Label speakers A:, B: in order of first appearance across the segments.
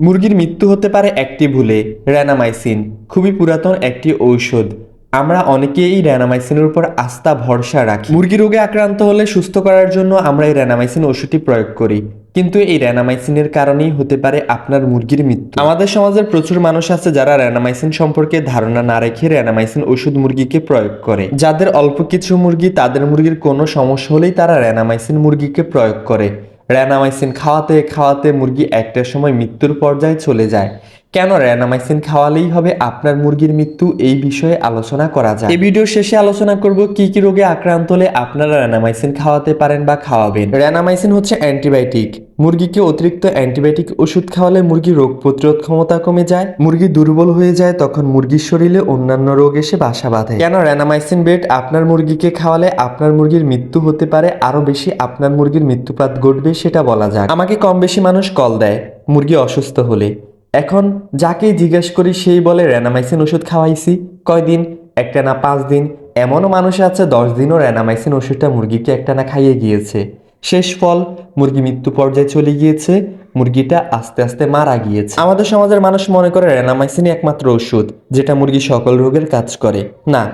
A: মুরগির মৃত্যু হতে পারে একটি ভুলে র্যানামাইসিন খুবই পুরাতন একটি ঔষধ। আমরা অনেকেই র্যানামাইসিনের উপর আস্থা, ভরসা রাখি। মুরগি রোগে আক্রান্ত হলে সুস্থ করার জন্য আমরা এই র্যানামাইসিন ওষুধটি প্রয়োগ করি। কিন্তু এই র্যানামাইসিনের কারণেই হতে পারে আপনার মুরগির মৃত্যু। আমাদের সমাজের প্রচুর মানুষ আছে যারা র্যানামাইসিন সম্পর্কে ধারণা না রেখে র্যানামাইসিন ওষুধ মুরগিকে প্রয়োগ করে। যাদের অল্প কিছু মুরগি, তাদের মুরগির কোনো সমস্যা হলেই তারা র্যানামাইসিন মুরগিকে প্রয়োগ করে। র্যানামাইসিন খাওয়াতে খাওয়াতে মুরগি একটা সময় মৃত্যুর পর্যায়ে চলে যায়। কেন র্যানামাইসিন খাওয়ালেই হবে আপনার মুরগির মৃত্যু? এই বিষয়ে আলোচনা করা যায় এই ভিডিও শেষে আলোচনা করব কি কি রোগে আক্রান্ত হলে আপনারা র্যানামাইসিন খাওয়াতে পারেন বা খাওয়াবেন। র্যানামাইসিন হচ্ছে অ্যান্টিবায়োটিক। মুরগিকে অতিরিক্ত অ্যান্টিবায়োটিক ওষুধ খাওয়ালে মুরগির রোগ প্রতিরোধ ক্ষমতা কমে যায়। মুরগি দুর্বল হয়ে যায়, তখন মুরগির শরীরে অন্যান্য রোগ এসে বাসা বাঁধে। কেন র্যানামাইসিন বেড আপনার মুরগিকে খাওয়ালে আপনার মুরগির মৃত্যু হতে পারে আরও বেশি আপনার মুরগির মৃত্যুপাত ঘটবে সেটা বলা যাক। আমাকে কম বেশি মানুষ কল দেয়, মুরগি অসুস্থ হলে। এখন যাকেই জিজ্ঞেস করি, সেই বলে র্যানামাইসিন ওষুধ খাওয়াইছি। কয়দিন? একটা না পাঁচ দিন। এমনও মানুষ আছে, দশ দিনও র্যানামাইসিন ওষুধটা মুরগিকে একটা না খাইয়ে গিয়েছে। শেষ ফল, মুরগি মৃত্যু পর্যায়ে চলে গিয়েছে, মুরগিটা আস্তে আস্তে মারা গিয়েছে। আমাদের সমাজের মানুষ মনে করে রেনামাইসিনই একমাত্র ওষুধ, যেটা মুরগি সকল রোগের কাজ করে। না,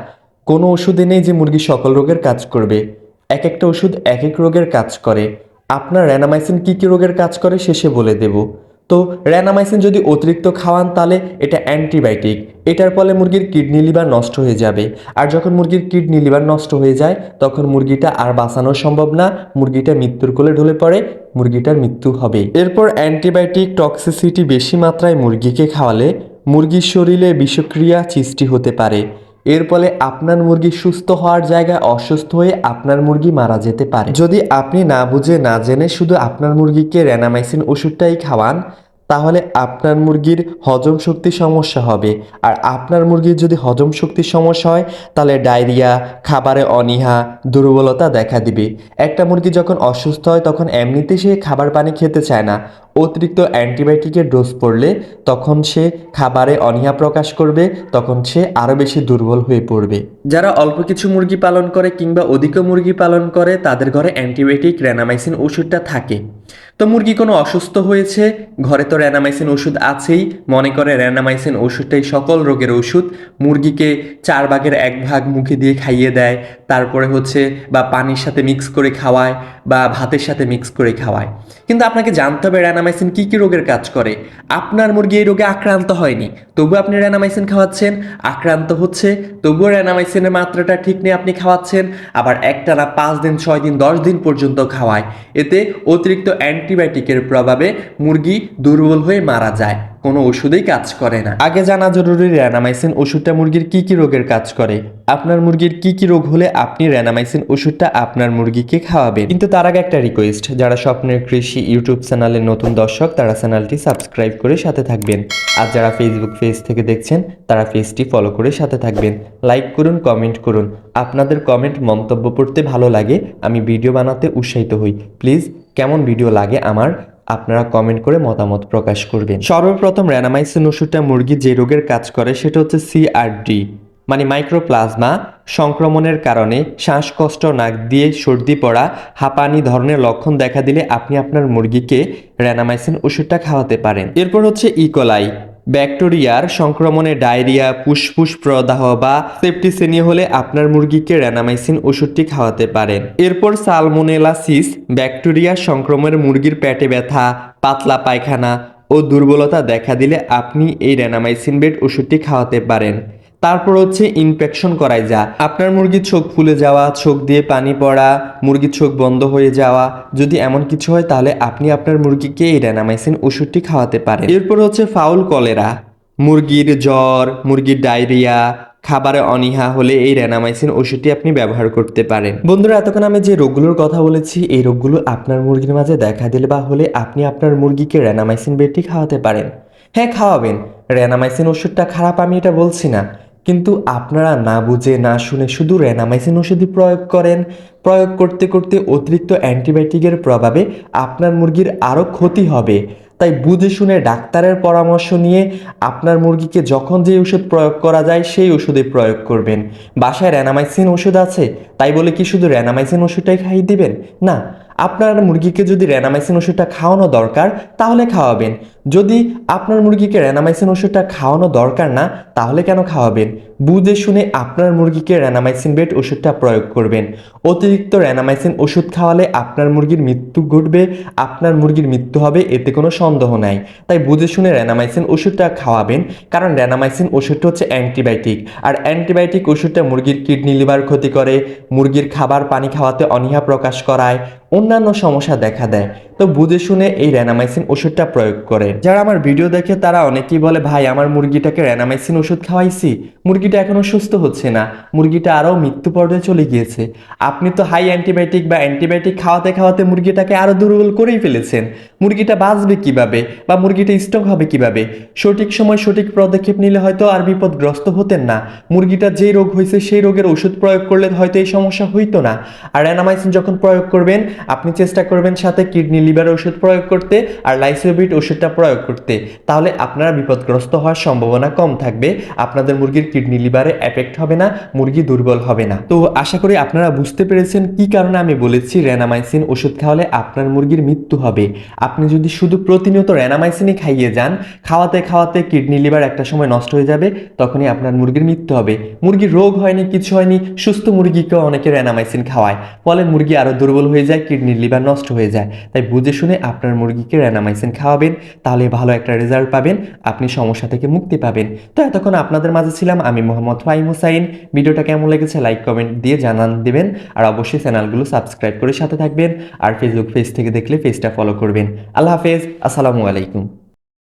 A: কোনো ওষুধে নেই যে মুরগি সকল রোগের কাজ করবে। এক একটা ওষুধ এক এক রোগের কাজ করে। আপনার র্যানামাইসিন কী কী রোগের কাজ করে শেষে বলে দেব। তো র্যানামাইসিন যদি অতিরিক্ত খাওয়ান তাহলে এটা অ্যান্টিবায়োটিক। এটার ফলে মুরগির কিডনি লিভার নষ্ট হয়ে যাবে। আর যখন মুরগির কিডনি লিভার নষ্ট হয়ে যায়, তখন মুরগিটা আর বাঁচানো সম্ভব না। মুরগিটা মৃত্যুর কোলে ঢলে পড়ে, মুরগিটার মৃত্যু হবে। এরপর অ্যান্টিবায়োটিক টক্সিসিটি বেশি মাত্রায় মুরগিকে খাওয়ালে, মুরগির শরীরে বিষক্রিয়া সৃষ্টি হতে পারে। এর ফলে আপনার মুরগি সুস্থ হওয়ার জায়গায় অসুস্থ হয়ে আপনার মুরগি মারা যেতে পারে। যদি আপনি না বুঝে, না জেনে শুধু আপনার মুরগিকে র্যানামাইসিন ওষুধটাই খাওয়ান, তাহলে আপনার মুরগির হজম শক্তির সমস্যা হবে। আর আপনার মুরগির যদি হজম শক্তির সমস্যা হয়, তাহলে ডায়রিয়া, খাবারে অনীহা, দুর্বলতা দেখা দিবে। একটা মুরগি যখন অসুস্থ হয়, তখন এমনিতে সে খাবার পানি খেতে চায় না। অতিরিক্ত অ্যান্টিবায়োটিকের ডোজ পড়লে তখন সে খাবারে অনীহা প্রকাশ করবে, তখন সে আরও বেশি দুর্বল হয়ে পড়বে। যারা অল্প কিছু মুরগি পালন করে কিংবা অধিক মুরগি পালন করে, তাদের ঘরে অ্যান্টিবায়োটিক র্যানামাইসিন ওষুধটা থাকে। তো মুরগি কোনো অসুস্থ হয়েছে? ঘরে তো র্যানামাইসিন ওষুধ আছেই। মনে করে র্যানামাইসিন ওষুধটাই সকল রোগের ওষুধ। মুরগিকে চার ভাগের এক ভাগ মুখে দিয়ে খাইয়ে দেয়, তারপরে হচ্ছে বা পানির সাথে মিক্স করে খাওয়ায় বা ভাতের সাথে মিক্স করে খাওয়ায়। কিন্তু আপনাকে জানতে হবে র্যানামাইসিন কী কী রোগের কাজ করে? আপনার মুরগি এই রোগে আক্রান্ত হয়নি তবু আপনি র্যানামাইসিন খাওয়াচ্ছেন। আক্রান্ত হচ্ছে, তবুও র্যানামাইসিনের মাত্রাটা ঠিক নেই আপনি খাওয়াচ্ছেন, আবার একটা না পাঁচ দিন, ছয় দিন, দশ দিন পর্যন্ত খাওয়ায়। এতে অতিরিক্ত অ্যান্টিবায়োটিকের প্রভাবে মুরগি দুর্বল হয়ে মারা যায়। কোনো ওষুধেই কাজ করে না। আগে জানা জরুরি র্যানামাইসিন ওষুধটা মুরগির কি কি রোগের কাজ করে? আপনার মুরগির কি কি রোগ হলে আপনি র্যানামাইসিন ওষুধটা আপনার মুরগিকে খাওয়াবেন? কিন্তু তার আগে একটা রিকোয়েস্ট যারা স্বপ্নের কৃষি ইউটিউব চ্যানেলের নতুন দর্শক, তারা চ্যানেলটি সাবস্ক্রাইব করে সাথে থাকবেন। আর যারা ফেসবুক পেজ থেকে দেখছেন, তারা পেজটি ফলো করে সাথে থাকবেন। লাইক করুন কমেন্ট করুন। আপনাদের কমেন্ট মন্তব্য পড়তে ভালো লাগে, আমি ভিডিও বানাতে উৎসাহিত হই। প্লিজ কেমন ভিডিও লাগে আমার আপনারা কমেন্ট করে মতামত প্রকাশ করবেন। সর্বপ্রথম র্যানামাইসিন ওষুধটা মুরগি যে রোগের কাজ করে, সেটা হচ্ছে সিআরডি মানে মাইক্রোপ্লাজমা সংক্রমণের কারণে শ্বাসকষ্ট, নাক দিয়ে সর্দি পড়া, হাঁপানি ধরনের লক্ষণ দেখা দিলে আপনি আপনার মুরগিকে র্যানামাইসিন ওষুধটা খাওয়াতে পারেন। এরপর হচ্ছে ইকোলাই ব্যাকটেরিয়ার সংক্রমণে ডায়রিয়া, ফুসফুস প্রদাহ বা সেপ্টিসেনিয়া হলে আপনার মুরগিকে র্যানামাইসিন ওষুধটি খাওয়াতে পারেন। এরপর সালমোনেলাসিস, ব্যাকটেরিয়া সংক্রমণের মুরগির পেটে ব্যথা, পাতলা পায়খানা ও দুর্বলতা দেখা দিলে আপনি এই র্যানামাইসিন বেড ওষুধটি খাওয়াতে পারেন। তারপর হচ্ছে ইনফেকশন করায় যা। আপনার মুরগির চোখ ফুলে যাওয়া, চোখ দিয়ে পানি পড়া, মুরগির চোখ বন্ধ হয়ে যাওয়া, যদি এমন কিছু হয় তাহলে আপনি আপনার মুরগিকে এই র্যানামাইসিন ওষুধটি খাওয়াতে পারেন। এরপর হচ্ছে ফাউল কলেরা মুরগির জ্বর, মুরগির ডায়রিয়া খাবারে অনীহা হলে এই র্যানামাইসিন ওষুধটি আপনি ব্যবহার করতে পারেন। বন্ধুরা, এতক্ষণ আমি যে রোগগুলোর কথা বলেছি, এই রোগগুলো আপনার মুরগির মাঝে দেখা দিলে বা হলে আপনি আপনার মুরগিকে র্যানামাইসিন বেডটি খাওয়াতে পারেন। হ্যাঁ খাওয়াবেন। র্যানামাইসিন ওষুধটা খারাপ আমি এটা বলছি না। কিন্তু আপনারা না বুঝে, না শুনে শুধু র্যানামাইসিন ওষুধই প্রয়োগ করেন। প্রয়োগ করতে করতে অতিরিক্ত অ্যান্টিবায়োটিকের প্রভাবে আপনার মুরগির আরও ক্ষতি হবে। তাই বুঝে শুনে ডাক্তারের পরামর্শ নিয়ে আপনার মুরগিকে যখন যে ওষুধ প্রয়োগ করা যায়, সেই ওষুধে প্রয়োগ করবেন। বাসায় র্যানামাইসিন ওষুধ আছে, তাই বলে কি শুধু র্যানামাইসিন ওষুধটাই খাইয়ে দিবেন? না, আপনার মুরগিকে যদি র্যানামাইসিন ওষুধটা খাওয়ানো দরকার, তাহলে খাওয়াবেন। যদি আপনার মুরগিকে র্যানামাইসিন ওষুধটা খাওয়ানো দরকার না, তাহলে কেন খাওয়াবেন? বুঝে শুনে আপনার মুরগিকে র্যানামাইসিন বেড ওষুধটা প্রয়োগ করবেন। অতিরিক্ত র্যানামাইসিন ওষুধ খাওয়ালে আপনার মুরগির মৃত্যু ঘটবে, আপনার মুরগির মৃত্যু হবে, এতে কোনো সন্দেহ নাই। তাই বুঝে শুনে র্যানামাইসিন ওষুধটা খাওয়াবেন, কারণ র্যানামাইসিন ওষুধটা হচ্ছে অ্যান্টিবায়োটিক আর অ্যান্টিবায়োটিক ওষুধটা মুরগির কিডনি লিভার ক্ষতি করে, মুরগির খাবার পানি খাওয়াতে অনীহা প্রকাশ করায়, অন্যান্য সমস্যা দেখা দেয়। তো বুঝে শুনে এই র্যানামাইসিন ওষুধটা প্রয়োগ করে। যারা আমার ভিডিও দেখে, তারা অনেকেই বলে, ভাই, আমার মুরগিটাকে র্যানামাইসিন ওষুধ খাওয়াইছি। মুরগিটা এখনও সুস্থ হচ্ছে না। মুরগিটা আরও মৃত্যু পর্যায়ে চলে গিয়েছে। আপনি তো হাই অ্যান্টিবায়োটিক বা অ্যান্টিবায়োটিক খাওয়াতে খাওয়াতে মুরগিটাকে আরও দুর্বল করেই ফেলেছেন। মুরগিটা বাঁচবে কীভাবে? বা মুরগিটা স্ট্রং হবে কীভাবে? সঠিক সময় সঠিক পদক্ষেপ নিলে হয়তো আর বিপদগ্রস্ত হতেন না। মুরগিটা যেই রোগ হয়েছে, সেই রোগের ওষুধ প্রয়োগ করলে হয়তো এই সমস্যা হইতো না। আর অ্যানামাইসিন যখন প্রয়োগ করবেন, আপনি চেষ্টা করবেন সাথে কিডনি লিভার ওষুধ প্রয়োগ করতে আর লাইসোবিট ওষুধটা প্রয়োগ করতে, তাহলে আপনারা বিপদগ্রস্ত হওয়ার সম্ভাবনা কম থাকবে। আপনাদের মুরগির কিডনি লিভারে এফেক্ট হবে না, মুরগি দুর্বল হবে না। তো আশা করি আপনারা বুঝতে পেরেছেন কি কারণে আমি বলেছি র্যানামাইসিন ওষুধ খাওয়ালে আপনার মুরগির মৃত্যু হবে। আপনি যদি শুধু প্রতিনিয়ত র্যানামাইসিনই খাইয়ে যান, খাওয়াতে খাওয়াতে কিডনি লিভার একটা সময় নষ্ট হয়ে যাবে, তখনই আপনার মুরগির মৃত্যু হবে। মুরগির রোগ হয়নি, কিছু হয়নি, সুস্থ মুরগিকেও অনেকে র্যানামাইসিন খাওয়ায়, ফলে মুরগি আরও দুর্বল হয়ে যায় কিডনি লিভার নষ্ট হয়ে যায়। তাই বুঝে শুনে আপনার মুরগিকে র্যানামাইসিন খাওয়াবেন, তাহলে ভালো একটা রেজাল্ট পাবেন, আপনি সমস্যা থেকে মুক্তি পাবেন। তো এতক্ষণ আপনাদের মাঝে ছিলাম আমি মোহাম্মদ ফাইম হুসাইন। ভিডিওটা কেমন লেগেছে লাইক, কমেন্ট দিয়ে জানান দেবেন, আর অবশ্যই চ্যানেলগুলো সাবস্ক্রাইব করে সাথে থাকবেন, আর ফেসবুক পেজ থেকে দেখলে পেজটা ফলো করবেন। আল্লাহ হাফেজ, আসসালামু আলাইকুম।